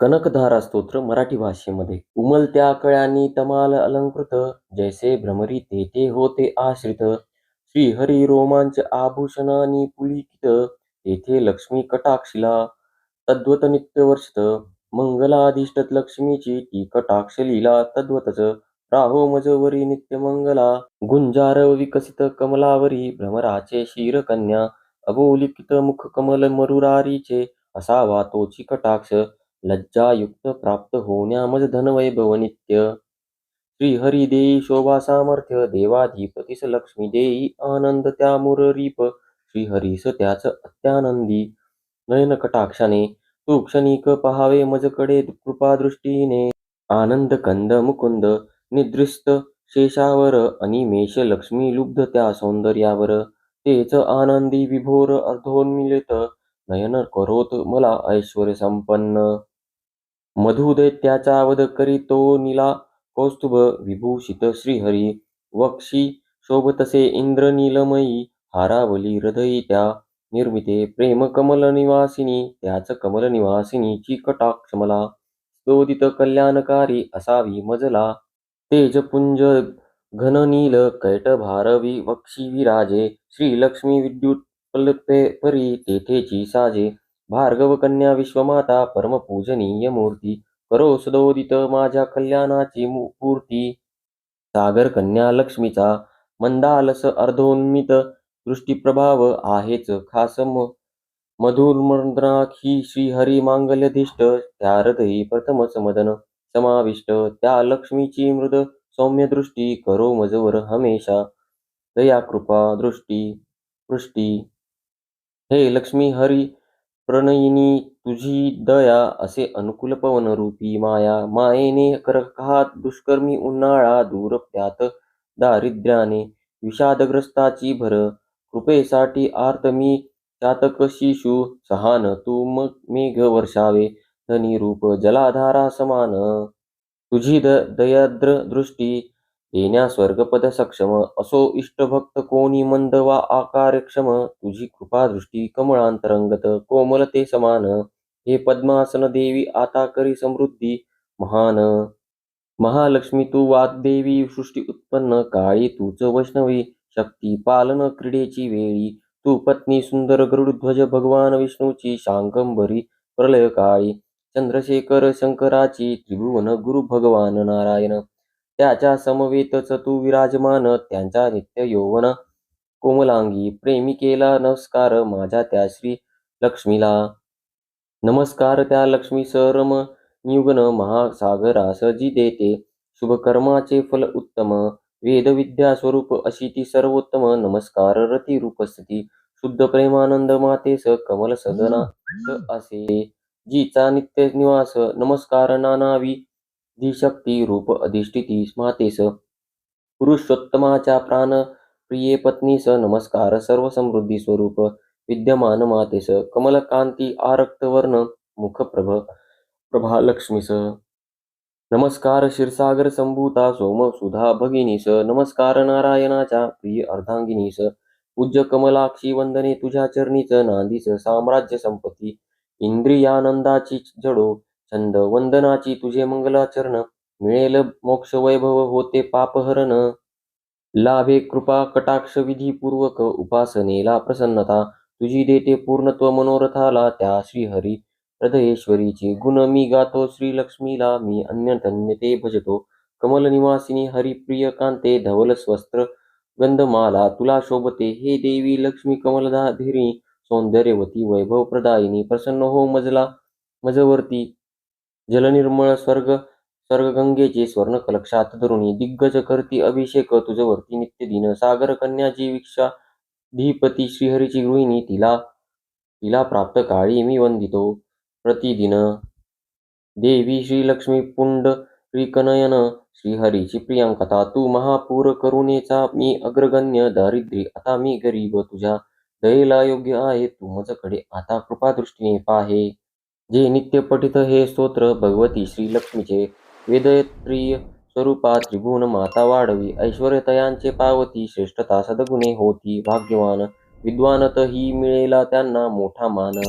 कनकधारा स्तोत्र मराठी भाषेमध्ये. उमलत्या कळ्यांनी तमाल अलंकृत जैसे भ्रमरी ते ते होते आश्रित. श्रीहरी रोमांच आभूषणानी पुलिकित तेथे लक्ष्मी कटाक्षिला तद्वत नित्य वर्षित. मंगलाधिष्ठत लक्ष्मीची ती कटाक्ष लीला तद्वतच. राहो मजवरी नित्य मंगला गुंजार विकसित कमलावरी भ्रमराचे शिरकन्या अगोलिखित मुख कमल मरुरारीचे असावा तोची कटाक्ष. लज्जायुक्त प्राप्त होण्यामज धनवैभव नित्य श्रीहरी देई शोभा सामर्थ्य देवाधिपतीस लक्ष्मी देई आनंद त्या मुररीप श्रीहरीस त्याच अत्यानंदी. नयन कटाक्षाने तू क्षणिक पहावे मजकडे कृपादृष्टीने. आनंद कंद मुकुंद निद्रिस्त शेषावर अनिमेष लक्ष्मी लुब्ध त्या सौंदर्यावर. तेच आनंदी विभोर अर्धोन्मिलित. नयन करोत मला ऐश्वर संपन्न. मधुदैत्याचा वध करीतो नीला कौस्तुभ विभूषित श्रीहरी. वक्षी शोभतसे इंद्र नीलमयी हारावली हृदयी त्या निर्मिते प्रेम कमल निवासिनी त्याच कमल निवासिनीची कटाक्ष स्तोदित कल्याणकारी असावी मजला. तेजपुंज घननील कैटभारवी वक्षी विराजे. श्रीलक्ष्मी विद्युत कल्पे परी तेथेची साजे. भार्गव कन्या विश्वमाता परमपूजनीय मूर्ती करो सदोदित माझ्या कल्याणाची पूर्ती सागर कन्या लक्ष्मीचा मंदालस अर्धोन्मित दृष्टीप्रभाव आहेच. खास म- मधुर्मद्राक्षी श्रीहरी मांगल्यधिष्ठ त्या प्रथम प्रथमच मदन समाविष्ट त्या लक्ष्मीची मृद सौम्य दृष्टी करो मजवर हमेशा दया कृपा दृष्टी पृष्टी. हे लक्ष्मी हरी प्रणयिनी तुझी दया असे अनुकूल पवन रूपी माया मायेने करखात दुष्कर्मी उन्हाळा दूर त्यात दारिद्र्याने विषादग्रस्ताची भर. कृपेसाठी आर्त मी चातक शिशु सहान तू मग मेघ वर्षावे धनी रूप जलाधारा समान. तुझी द दयाद्र दृष्टी येण्या स्वर्गपद सक्षम असो इष्टभक्त कोणी मंद वा आकारक्षम तुझी कृपादृष्टी कमळांतरंगत कोमलते समान. हे पद्मासन देवी आता करी समृद्धी महान. महालक्ष्मी तू वाग्देवी सृष्टी उत्पन्न काळी तूच वैष्णवी शक्ती पालन क्रीडेची वेळी. तू पत्नी सुंदर गरुडध्वज भगवान विष्णूची शांकंभरी प्रलय काळी चंद्रशेखर शंकराची त्रिभुवन गुरु भगवान नारायण. त्याच्या समवेतच तू विराजमान त्यांच्या नित्य यौवन. कोमलांगी प्रेमिकेला नमस्कार माझ्या त्या श्री लक्ष्मीला. नमस्कार त्या लक्ष्मी सरम नियुगन महासागरास जी देते. शुभकर्माचे फल उत्तम वेदविद्या स्वरूप अशी ती सर्वोत्तम. नमस्कार रती रूपस्थिती शुद्ध प्रेमानंद मातेस कमल सदना असे. जीचा नित्य निवास नमस्कार नानावी. धीशक्ती रूप अधिष्ठिती मातेस पुरुषोत्तमाच्या प्राण प्रिये पत्नीस नमस्कार सर्व समृद्धी स्वरूप विद्यमान मातेस कमलकांती आरक्त वर्ण मुखप्रभ प्रभालक्ष्मीस नमस्कार क्षीरसागर संभूता सोम सुधा भगिनीस नमस्कार नारायणाच्या प्रिय अर्धांगिनीस पूज्य कमलाक्षी वंदने तुझ्या चरणीच नांदीस साम्राज्य संपत्ती इंद्रियानंदाची जडो छंद वंदनाची तुझे मंगलाचरण मिळेल मोक्ष वैभव होते पापहरण लाभे कृपा कटाक्ष विधीपूर्वक उपासनेला प्रसन्नता. तुझी देते पूर्णत्व मनोरथाला त्या श्रीहरी हृदयेश्वरीची गुण मी गातो श्रीलक्ष्मीला मी अन्य धन्यते भजतो. कमल निवासिनी हरिप्रिय कांते धवल स्वस्त्र गंधमाला तुला शोभते. हे देवी लक्ष्मी कमलधाधिरी सौंदर्यवती वैभव प्रदायिनी प्रसन्न हो मजला मजवर्ती जलनिर्मळ स्वर्ग स्वर्गगंगेचे स्वर्ण कलक्षात धरुणी दिग्गज करती अभिषेक तुझवरती नित्य दिन. सागर कन्याची विक्षा धीपती श्रीहरीची गृहिणी तिला तिला प्राप्त काळी मी वंदितो. प्रतिदिन देवी श्रीलक्ष्मी पुंड श्रीकनयन श्रीहरीची प्रियांकता तू महापूर करुणेचा मी अग्रगण्य दारिद्र्य आता मी गरीब तुझ्या दयेला योग्य आहे तू मजकडे आता कृपादृष्टीने पाहे. जे नित्य पठित हे स्तोत्र भगवती श्रीलक्ष्मीचे वेदत्रिय स्वरूपा त्रिभुवन माता वाढवी ऐश्वर्यतयांचे पावती श्रेष्ठता सद्गुणे होती भाग्यवान विद्वानत ही मिळेला त्यांना मोठा मान.